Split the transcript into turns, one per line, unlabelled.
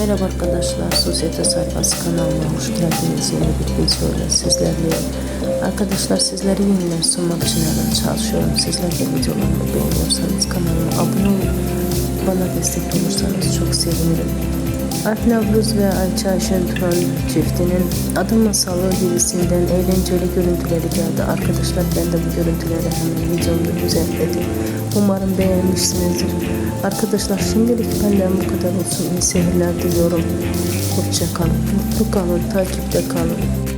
Merhaba arkadaşlar, Sosyete Sayfası kanalıma hoş geldiniz. Yeni bir videoyla sizlerleyim. Arkadaşlar sizlere yeniler sunmak için hemen çalışıyorum. Sizler de videolarımı beğeniyorsanız kanalıma abone olup bana destek olursanız çok sevinirim. Alp Navruz ve Ayça Ayşen Turan çiftinin Adım Masalı dizisinden eğlenceli görüntüleri geldi. Arkadaşlar ben de bu görüntüleri hemen videomda düzenledim. Umarım beğenmişsinizdir. Arkadaşlar şimdilik benden bu kadar olsun. İyi seyirler diliyorum. Hoşça kalın, mutlu kalın, takipte kalın.